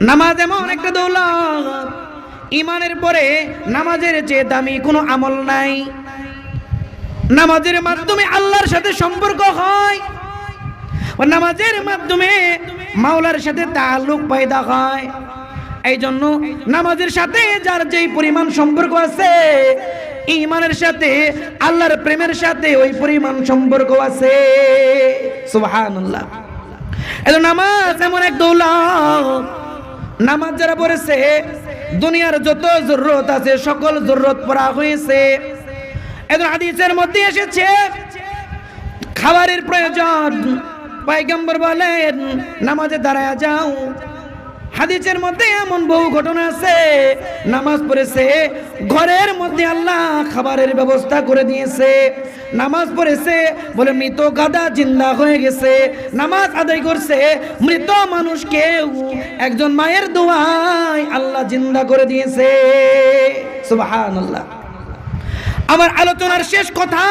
নামাজ এমন একটা দৌলত। ইমানের পরে নামাজের চেয়ে দামি কোনো আমল নাই। নামাজের মাধ্যমে আল্লাহর সাথে সম্পর্ক হয়। ও নামাজের মাধ্যমে মাওলার সাথে তাল্লুক পয়দা হয়। এই জন্য নামাজের সাথে যার যেই পরিমাণ সম্পর্ক আছে ইমানের সাথে, আল্লাহর প্রেমের সাথে ওই পরিমাণ সম্পর্ক আছে। সুবহানাল্লাহ। নামাজ এমন এক দৌলত। নামাজ যারা পড়েছে, দুনিয়ার যত জরুরত আছে, সকল জরুরত পড়া হয়েছে। এখন আদিসের মধ্যে এসেছে, খাবারের প্রয়োজন। পাইগম্বর বলেন, নামাজে দাঁড়ায় যাও হাদিসের মধ্যে এমন বহু ঘটনা আছে। নামাজ পড়েছে, ঘরের মধ্যে আল্লাহ খাবারের ব্যবস্থা করে দিয়েছে। নামাজ পড়েছে, বলে মৃত গাদা জিন্দা হয়ে গেছে। নামাজ আদায় করছে, মৃত মানুষকে একজন মায়ের দোয়ায় আল্লাহ জিন্দা করে দিয়েছে। সুবহানাল্লাহ। আমার আলোচনার শেষ কথা,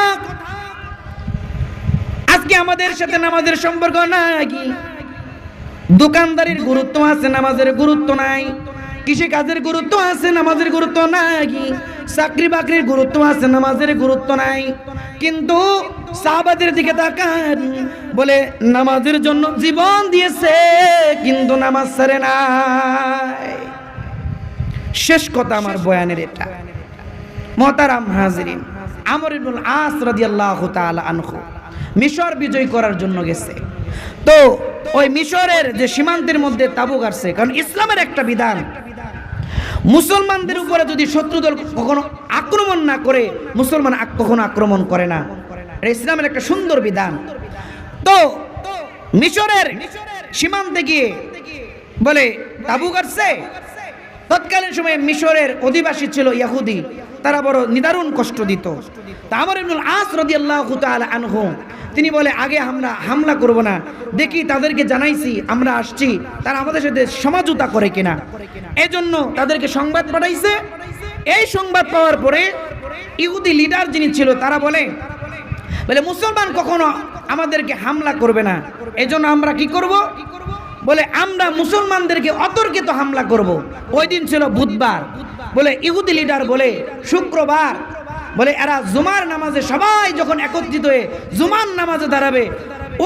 আজকে আমাদের সাথে নামাজের সম্পর্ক নাকি দোকানদারির গুরুত্ব আছে নামাজের গুরুত্ব নাই। কৃষি কাজের গুরুত্ব আছে নামাজের গুরুত্ব নাই। চাকরি বাকরির গুরুত্ব আছে নামাজের গুরুত্ব নাই। কিন্তু সাহাবাদের দিকে তাকান বলে নামাজের জন্য জীবন দিয়েছে কিন্তু নামাজ ছাড়ে নাই। শেষ কথা আমার বয়ানের এটা। মহতারাম হাজরিন আমর ইবনুল আস রাদিয়াল্লাহু তাআলা আনহু মিশর বিজয় করার জন্য গেছে। তো ওই মিশরের যে সীমান্তের মধ্যে তাবু গাড়ছে কারণ ইসলামের একটা বিধান। মুসলমানদের উপরে যদি শত্রু দল কখনো আক্রমণ না করে, মুসলমান কখনো আক্রমণ করে না। ইসলামের একটা সুন্দর বিধান। তো মিশরের সীমান্তে গিয়ে বলে তাবু গাড়ছে তৎকালীন সময়ে মিশরের অধিবাসী ছিল ইয়াহুদি। তারা বড় নিদারুণ কষ্ট দিত। তা আমার ইবনুল আস রাদিয়াল্লাহু তাআলা আনহু, তিনি বলে, আগে আমরা হামলা করব না। দেখি তাদেরকে জানাইছি, আমরা আসছি। তারা আমাদের সাথে সমাজতা করে কিনা। এজন্য তাদেরকে সংবাদ পাঠাইছে। এই সংবাদ পাওয়ার পরে ইহুদি লিডার যিনি ছিল, তারা বলে বলে, মুসলমান কখনো আমাদেরকে হামলা করবে না। এজন্য আমরা কি করব? বলে, আমরা মুসলমানদেরকে অতর্কিত হামলা করব। ওই দিন ছিল বুধবার। বলে, ইহুদি লিডার বলে, শুক্রবার, বলে, এরা জুমার নামাজে সবাই যখন একত্রিত হয়ে জুমার নামাজে দাঁড়াবে,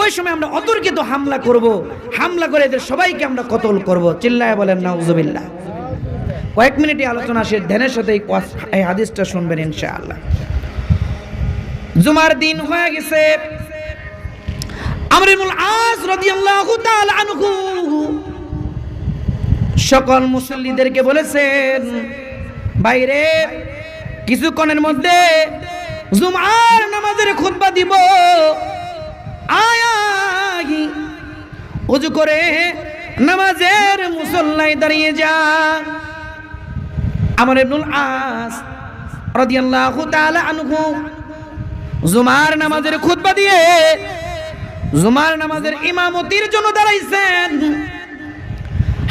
ওই সময় আমরা অতর্কিত হামলা করব। হামলা করে এদের সবাইকে আমরা কতল করব। চিল্লায় বলেন, নাউজুবিল্লাহ। কয়েক মিনিটে আলোচনা সে ধ্যানের সাথে এই হাদিসটা শুনবেন ইনশাআল্লাহ। জুমার দিন হয়ে গেছে। আমরিমুল আস রাদিয়াল্লাহু তাআলা আনহু। সকল মুসল্লিদেরকে বলেছেন বাইরে কিছুক্ষণের মধ্যে জুমার নামাজের খুতবা দিব। আয়াগি উজু করে নামাজের মুসল্লায় দাঁড়িয়ে যা। আমার ইবনুল আস রাদিয়াল্লাহু তাআলা আনহু জুমার নামাজের খুতবা দিয়ে জুমার নামাজের ইমামতির জন্য দাঁড়াইছেন।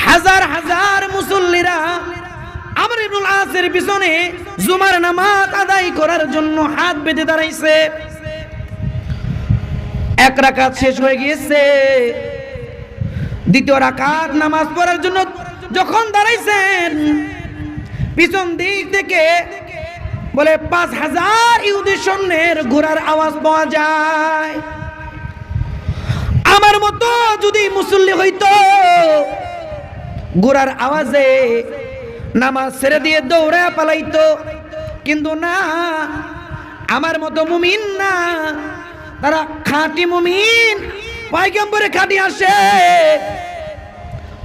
হাজার হাজার মুসল্লিরা আমর ইবনুল আসের পিছনে জুমার নামাজ আদায় করার জন্য হাত বেঁধে দাঁড়াইছে। এক রাকাত শেষ হয়ে গিয়েছে। দ্বিতীয় রাকাত নামাজ পড়ার জন্য যখন দাঁড়াইছেন, পিছন দিক থেকে বলে, পাঁচ হাজার ইহুদি সৈন্যের ঘোড়ার আওয়াজ পাওয়া যায়। আমার মতো যদি মুসল্লি হইতো, ঘোড়ার আওয়াজে নামাজ ছেড়ে দিয়ে দৌড়ে পালাইতো। কিন্তু না, আমার মতো মুমিন না। তারা খাঁটি মুমিন। পাইগম্বরে খাঁটি আসে।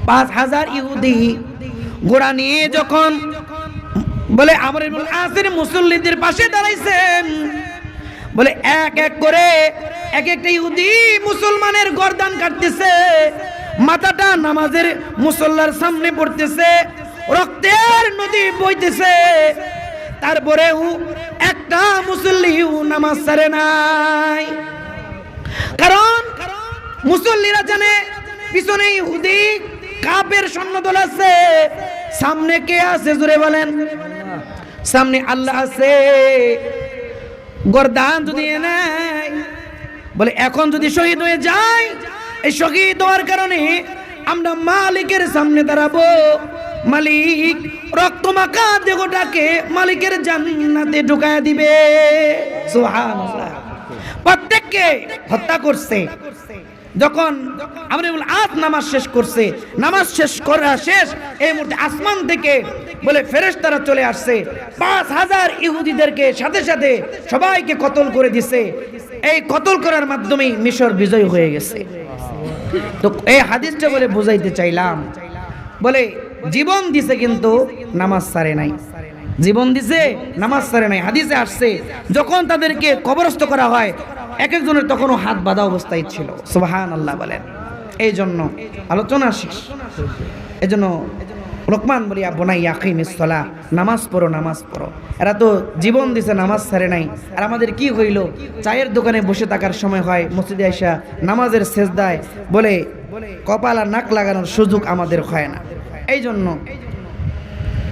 পাঁচ হাজার ইহুদি গোড়া নিয়ে যখন বলে, আমার আসের মুসল্লিদের পাশে দাঁড়াইছেন, বলে, এক এক করে এক একটা ইহুদি মুসলমানের গরদান কাটতেছে, মাথাটা নামাজের মুসল্লার সামনে পড়তেছে রক্তের নদী বইতেছে। তারপরেও একটা মুসল্লিও নামাজ সারে নাই। কারণ মুসল্লিরা জানে, পিছনে ইহুদি কাপের সৈন্যদল আছে। সামনে কে আছে জোরে বলেন? সামনে আল্লাহ আছে। গরদান যদি নেয়, বলে এখন যদি শহীদ হয়ে যায়, এই শহীদ হওয়ার কারণে আমরা মালিকের সামনে দাঁড়াবো। মালিক রক্তমাখা দেহটাকে মালিকের জান্নাতে ঢুকায় দিবে। প্রত্যেককে হত্যা করছে। যখন আমরা আজ নামাজ শেষ করছে, নামাজ শেষ করা শেষ, এই মুহূর্তে আসমান থেকে বলে ফেরেশতারা চলে আসছে। পাঁচ হাজার ইহুদিদেরকে সাথে সাথে সবাইকে কতল করে দিছে। এই কতল করার মাধ্যমেই মিশর বিজয় হয়ে গেছে। তো এই হাদিসটা বলে বুঝাইতে চাইলাম। বলে জীবন দিছে কিন্তু নামাজ সারে নাই। জীবন দিছে, নামাজ সারে নাই। হাদিসে আসছে, যখন তাদেরকে কবরস্থ করা হয় এক একজনের তখনও হাত বাঁধা অবস্থায় ছিল। সুবাহান আল্লাহ বলেন। এই জন্য আলোচনা শেষ। এই জন্য লোকমান বলি বোনাই আকিম ইসলা নামাজ পড়ো নামাজ পড়ো। এরা তো জীবন দিছে, নামাজ ছাড়ে নাই। আর আমাদের কি হইল? চায়ের দোকানে বসে থাকার সময় হয়, মসজিদে আইসা নামাজের শেষদায় বলে, কপাল আর নাক লাগানোর সুযোগ আমাদের হয় না। এই জন্য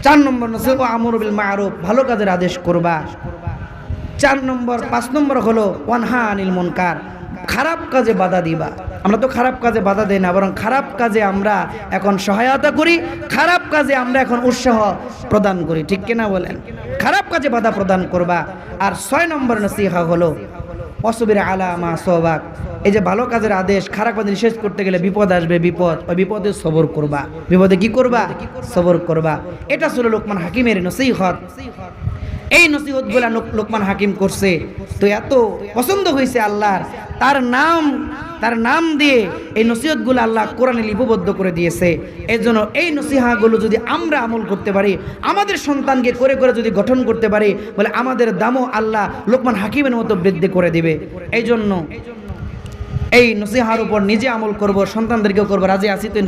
চার নম্বর নসিব আমর বিল মারুফ ভালো কাজের আদেশ করবা। চার নম্বর, পাঁচ নম্বর হলো ওয়ানহা আনিল মুনকার খারাপ কাজে বাধা দিবা। আমরা তো খারাপ কাজে বাধা দেই না, বরং খারাপ কাজে আমরা এখন সহায়তা করি, খারাপ কাজে আমরা এখন উৎসাহ প্রদান করি। ঠিক কিনা বলেন? খারাপ কাজে বাধা প্রদান করবা। আর ছয় নম্বর নসিহা হলো অসবির আলা মা সোবাক এই যে ভালো কাজের আদেশ খারাপ কাজ নিষেধ করতে গেলে বিপদ আসবে, বিপদ। ওই বিপদে সবর করবা। বিপদে কি করবা? সবর করবা। এটা ছিল লোকমান হাকিমের নসিহত। এই নসিহতগুলা লোকমান হাকিম করছে। তো এত পছন্দ হয়েছে আল্লাহর। তার নাম তার নাম দিয়ে এই নসিহতগুলো আল্লাহ কোরআনে লিপিবদ্ধ করে দিয়েছে। এর জন্য এই নসিহাগুলো যদি আমরা আমল করতে পারি, আমাদের সন্তানকে করে করে যদি গঠন করতে পারি, বলে আমাদের দামও আল্লাহ লোকমান হাকিমের মতো বৃদ্ধি করে দিবে। এই জন্য এই নসিহার উপর নিজে আমল করব সন্তানদেরকেও করব রাজি আছি তো